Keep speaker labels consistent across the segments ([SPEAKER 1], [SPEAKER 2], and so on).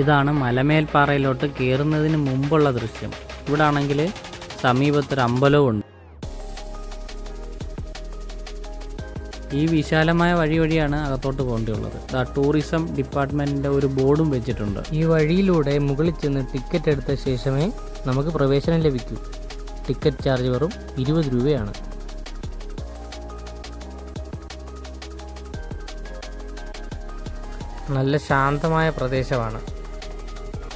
[SPEAKER 1] ഇതാണ് മലമേൽപ്പാറയിലോട്ട് കയറുന്നതിന് മുമ്പുള്ള ദൃശ്യം. ഇവിടെ ആണെങ്കിൽ സമീപത്തൊരു അമ്പലവും ഉണ്ട് ഈ വിശാലമായ വഴി വഴിയാണ് അകത്തോട്ട് പോകേണ്ടിയുള്ളത്. ദാ ടൂറിസം ഡിപ്പാർട്ട്മെന്റിന്റെ ഒരു ബോർഡും വെച്ചിട്ടുണ്ട്. ഈ വഴിയിലൂടെ മുകളിൽ ചെന്ന് ടിക്കറ്റ് എടുത്ത ശേഷമേ നമുക്ക് പ്രവേശനം ലഭിക്കൂ. ടിക്കറ്റ് ചാർജ് വെറും ഇരുപത് രൂപയാണ്. നല്ല ശാന്തമായ പ്രദേശമാണ്.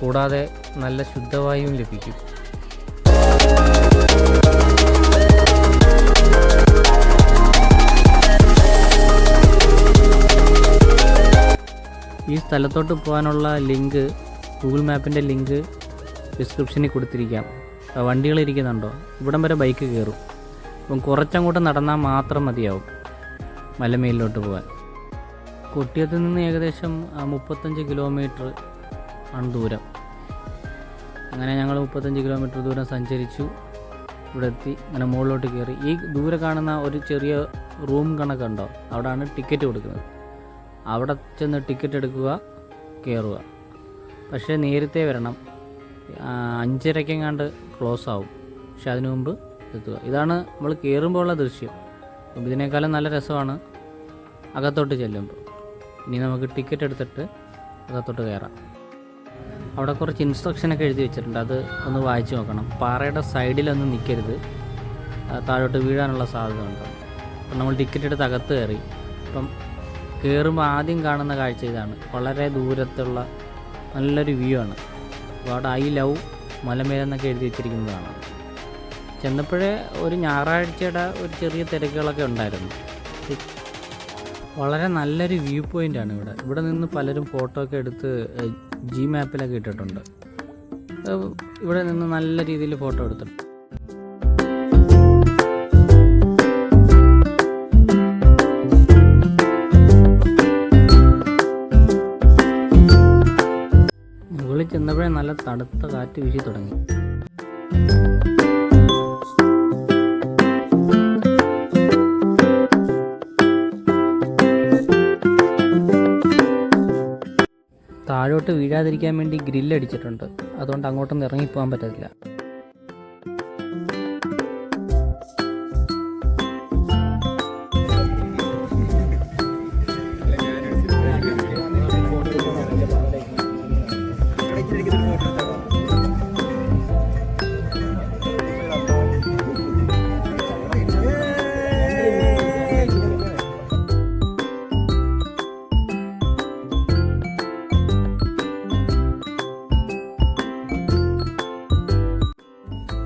[SPEAKER 1] കൂടാതെ നല്ല ശുദ്ധവായുവും ലഭിക്കും. ഈ സ്ഥലത്തോട്ട് പോകാനുള്ള ലിങ്ക് ഗൂഗിൾ മാപ്പിന്റെ ലിങ്ക് ഡിസ്ക്രിപ്ഷനിൽ കൊടുത്തിരിക്കാം. വണ്ടികൾ ഇരിക്കുന്നുണ്ടോ? ഇവിടം വരെ ബൈക്ക് കയറും. അപ്പം കുറച്ചങ്ങോട്ട് നടന്നാൽ മാത്രം മതിയാവും മലമേലിലോട്ട് പോകാൻ. കൊട്ടിയത്ത് നിന്ന് ഏകദേശം മുപ്പത്തഞ്ച് കിലോമീറ്റർ ആണ് ദൂരം അങ്ങനെ ഞങ്ങൾ മുപ്പത്തഞ്ച് കിലോമീറ്റർ ദൂരം സഞ്ചരിച്ചു. ഇവിടെ എത്തി അങ്ങനെ മുകളിലോട്ട് കയറി. ഈ ദൂരെ കാണുന്ന ഒരു ചെറിയ റൂം കണക്കുണ്ടോ അവിടെയാണ് ടിക്കറ്റ് കൊടുക്കുന്നത്. അവിടെ ചെന്ന് ടിക്കറ്റ് എടുക്കുക കയറുക. പക്ഷേ നേരത്തെ വരണം. അഞ്ചരക്കെങ്ങാണ്ട് ക്ലോസ് ആവും. പക്ഷെ അതിനു മുമ്പ് എത്തുക. ഇതാണ് നമ്മൾ കയറുമ്പോൾ ഉള്ള ദൃശ്യം ഇതിനേക്കാളും നല്ല രസമാണ് അകത്തോട്ട് ചെല്ലുമ്പോൾ. ഇനി നമുക്ക് ടിക്കറ്റ് എടുത്തിട്ട് അകത്തോട്ട് കയറാം. അവിടെ കുറച്ച് ഇൻസ്ട്രക്ഷനൊക്കെ എഴുതി വെച്ചിട്ടുണ്ട്. അത് ഒന്ന് വായിച്ചു നോക്കണം. പാറയുടെ സൈഡിലൊന്നും നിൽക്കരുത് താഴോട്ട് വീഴാനുള്ള സാധ്യത ഉണ്ട്. അപ്പം നമ്മൾ ടിക്കറ്റ് എടുത്ത് അകത്ത് കയറി. അപ്പം കയറുമ്പോൾ ആദ്യം കാണുന്ന കാഴ്ച ഇതാണ്. വളരെ ദൂരത്തുള്ള നല്ലൊരു വ്യൂ ആണ്. അപ്പോൾ അവിടെ ഐ ലവ് മലമേലെന്നൊക്കെ എഴുതി വെച്ചിരിക്കുന്നതാണ്. ചെന്നപ്പോഴേ ഒരു ഞായറാഴ്ചയുടെ ഒരു ചെറിയ തിരക്കുകളൊക്കെ ഉണ്ടായിരുന്നു. വളരെ നല്ലൊരു വ്യൂ പോയിന്റ് ആണ് ഇവിടെ. ഇവിടെ നിന്ന് പലരും ഫോട്ടോ ഒക്കെ എടുത്ത് ജി മാപ്പിലൊക്കെ ഇട്ടിട്ടുണ്ട്. ഇവിടെ നിന്ന് നല്ല രീതിയിൽ ഫോട്ടോ എടുത്തിട്ടുണ്ട്. മുകളിൽ ചെന്നപ്പോഴേ നല്ല തണുത്ത കാറ്റ് വീശി തുടങ്ങി. താഴോട്ട് വീഴാതിരിക്കാൻ വേണ്ടി ഗ്രില്ലടിച്ചിട്ടുണ്ട്. അതുകൊണ്ട് അങ്ങോട്ടൊന്നും ഇറങ്ങിപ്പോകാൻ പറ്റത്തില്ല.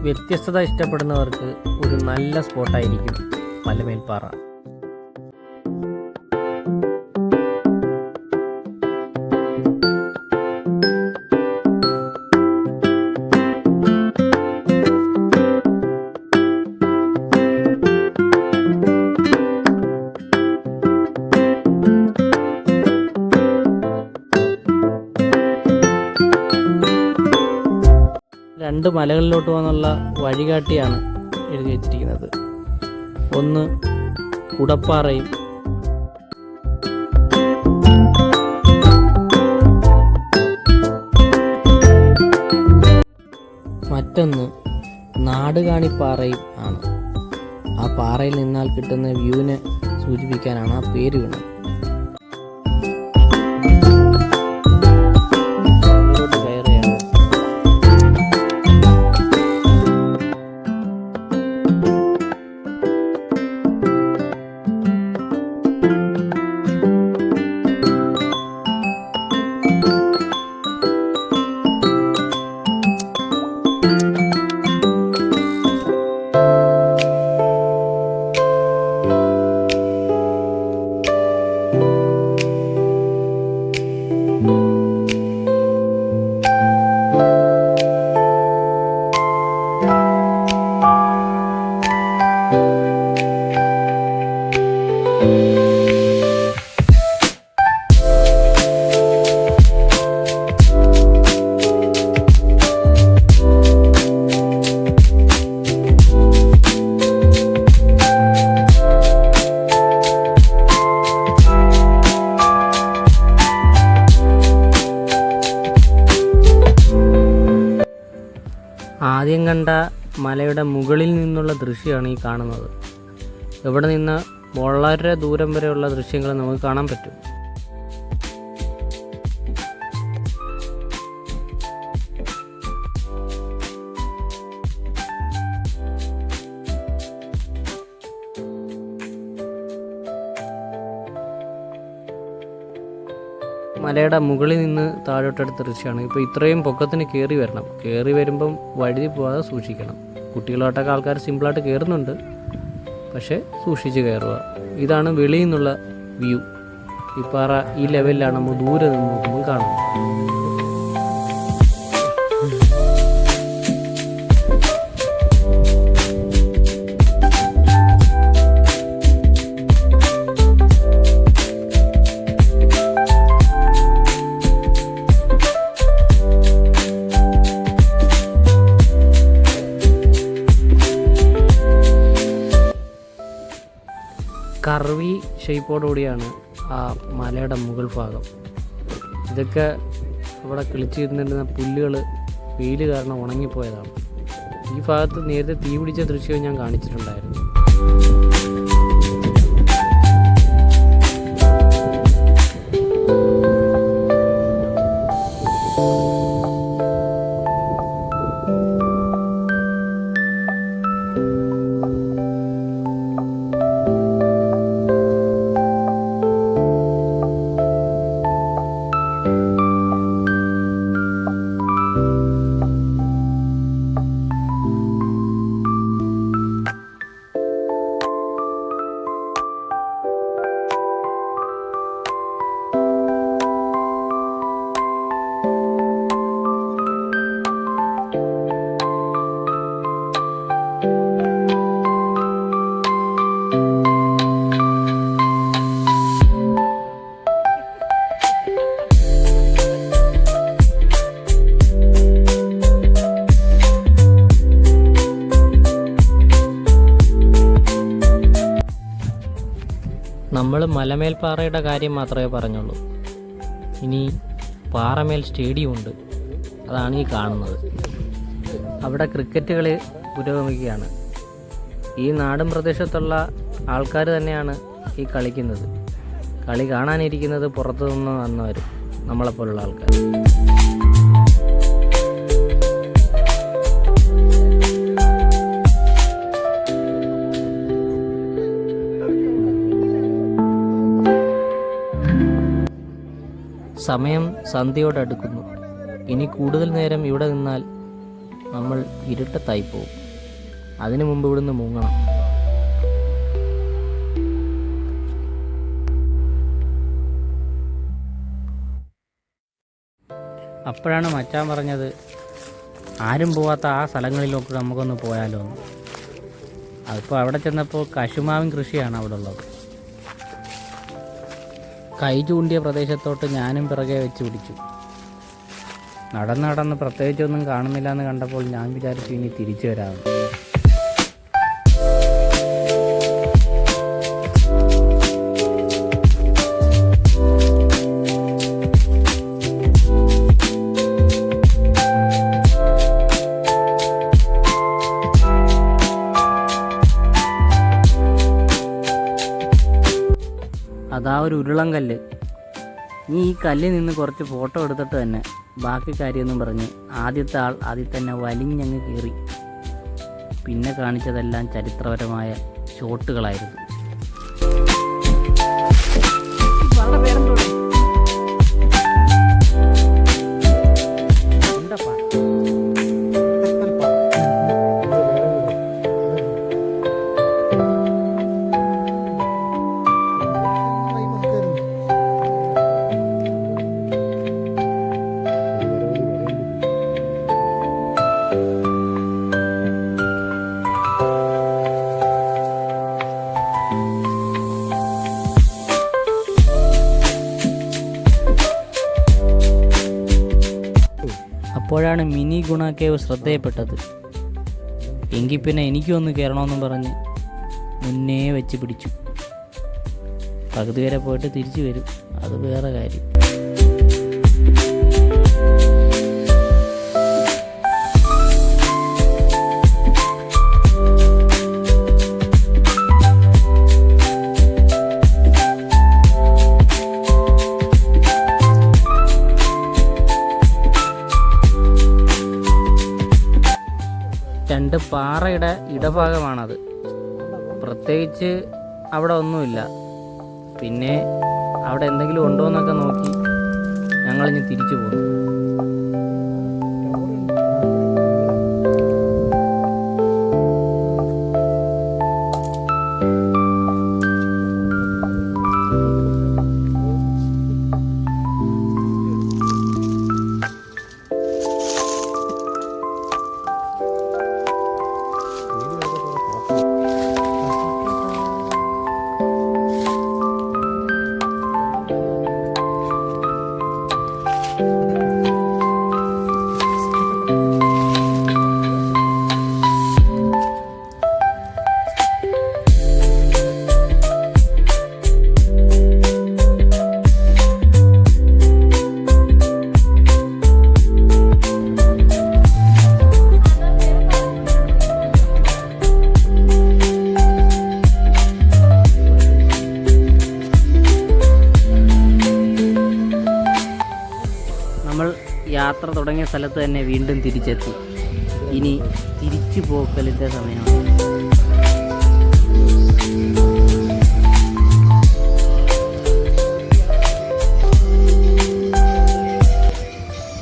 [SPEAKER 1] വ്യത്യസ്തത ഇഷ്ടപ്പെടുന്നവർക്ക് ഒരു നല്ല സ്പോട്ടായിരിക്കും മലമേൽപ്പാറ രണ്ട് മലകളിലോട്ട് പോകാനുള്ള വഴികാട്ടിയാണ് എഴുതി വെച്ചിരിക്കുന്നത്. ഒന്ന് കുടപ്പാറയും മറ്റൊന്ന് നാടുകാണിപ്പാറയും ആണ്. ആ പാറയിൽ നിന്നാൽ കിട്ടുന്ന വ്യൂവിനെ സൂചിപ്പിക്കാനാണ് ആ പേര് വീണത് മലയുടെ മുകളിൽ നിന്നുള്ള ദൃശ്യമാണ് ഈ കാണുന്നത്. ഇവിടെ നിന്ന് വളരെ ദൂരം വരെയുള്ള ദൃശ്യങ്ങൾ നമുക്ക് കാണാൻ പറ്റും. മലയുടെ മുകളിൽ നിന്ന് താഴോട്ടെടുത്ത ദൃശ്യമാണ്. ഇപ്പോൾ ഇത്രയും പൊക്കത്തിന് കയറി വരണം. കയറി വരുമ്പം വഴുതി പോകാതെ സൂക്ഷിക്കണം. കുട്ടികളോട്ടൊക്കെ ആൾക്കാർ സിമ്പിളായിട്ട് കയറുന്നുണ്ട് പക്ഷേ സൂക്ഷിച്ച് കയറുക ഇതാണ് വെളിയിൽ നിന്നുള്ള വ്യൂ ഈ പാറ ഈ ലെവലിലാണ് നമ്മൾ ദൂരെ നിന്ന് നോക്കുമ്പോൾ കാണുന്നത്. കർവി ഷേപ്പോടുകൂടിയാണ് ആ മലയുടെ മുകൾ ഭാഗം. ഇതൊക്കെ അവിടെ കിളിച്ചിരുന്നിരുന്ന പുല്ലുകൾ വെയിൽ കാരണം ഉണങ്ങിപ്പോയതാണ്. ഈ ഭാഗത്ത് നേരത്തെ തീ പിടിച്ച ദൃശ്യവും ഞാൻ കാണിച്ചിട്ടുണ്ടായിരുന്നു. നമ്മൾ മലമേൽപ്പാറയുടെ കാര്യം മാത്രമേ പറഞ്ഞുള്ളൂ. ഇനി പാറമേൽ സ്റ്റേഡിയം ഉണ്ട്. അതാണ് ഈ കാണുന്നത്. അവിടെ ക്രിക്കറ്റ് കളി പുരോഗമിക്കുകയാണ്. ഈ നാടും പ്രദേശത്തുള്ള ആൾക്കാർ തന്നെയാണ് ഈ കളിക്കുന്നത്. കളി കാണാനിരിക്കുന്നത് പുറത്തു നിന്ന് വന്നവർ നമ്മളെപ്പോലുള്ള ആൾക്കാർ സമയം സന്ധ്യയോടടുക്കുന്നു. ഇനി കൂടുതൽ നേരം ഇവിടെ നിന്നാൽ നമ്മൾ ഇരുട്ടത്തായി പോകും അതിനു മുമ്പ് ഇവിടുന്ന് മുങ്ങണം. അപ്പോഴാണ് മച്ചാൻ പറഞ്ഞത് ആരും പോവാത്ത ആ സ്ഥലങ്ങളിലൊക്കെ നമുക്കൊന്ന് പോയാലോ അതിപ്പോൾ അവിടെ ചെന്നപ്പോൾ കശുമാവിൻ കൃഷിയാണ് അവിടെ ഉള്ളത്. കൈ ചൂണ്ടിയ പ്രദേശത്തോട്ട് ഞാനും പിറകെ വെച്ച് പിടിച്ചു. നടന്ന് നടന്ന് പ്രത്യേകിച്ചൊന്നും കാണുന്നില്ല എന്ന് കണ്ടപ്പോൾ ഞാൻ വിചാരിച്ചു ഇനി തിരിച്ചു വരാമെന്ന്. അതാ ഒരു ഉരുളം കല്ല്. നീ ഈ കല്ലിൽ നിന്ന് കുറച്ച് ഫോട്ടോ എടുത്തിട്ട് തന്നെ ബാക്കി കാര്യമൊന്നും പറഞ്ഞ് ആദ്യത്തെ ആൾ ആദ്യം തന്നെ വലിഞ്ഞങ്ങ് കയറി പിന്നെ കാണിച്ചതെല്ലാം ചരിത്രപരമായ ഷോട്ടുകളായിരുന്നു അപ്പോഴാണ് മിനി ഗുണ കേവ് ശ്രദ്ധയപ്പെട്ടത്. എങ്കിൽ പിന്നെ എനിക്കും ഒന്ന് കയറണമെന്നും പറഞ്ഞ് മുന്നേ വെച്ച് പിടിച്ചു. പകുതി വരെ പോയിട്ട് തിരിച്ചു വരും. അത് വേറെ കാര്യം. പാറയുടെ ഇടഭാഗമാണത്. പ്രത്യേകിച്ച് അവിടെ ഒന്നുമില്ല. പിന്നെ അവിടെ എന്തെങ്കിലും ഉണ്ടോ എന്നൊക്കെ നോക്കി ഞങ്ങളിഞ്ഞ് തിരിച്ചു പോകും യാത്ര തുടങ്ങിയ സ്ഥലത്ത് തന്നെ വീണ്ടും തിരിച്ചെത്തി. ഇനി തിരിച്ചു പോക്കലിന്റെ സമയമാണ്.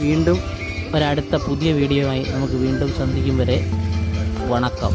[SPEAKER 1] വീണ്ടും ഒരടുത്ത പുതിയ വീഡിയോ ആയി നമുക്ക് വീണ്ടും സന്ധിക്കും വരെ. വണക്കം.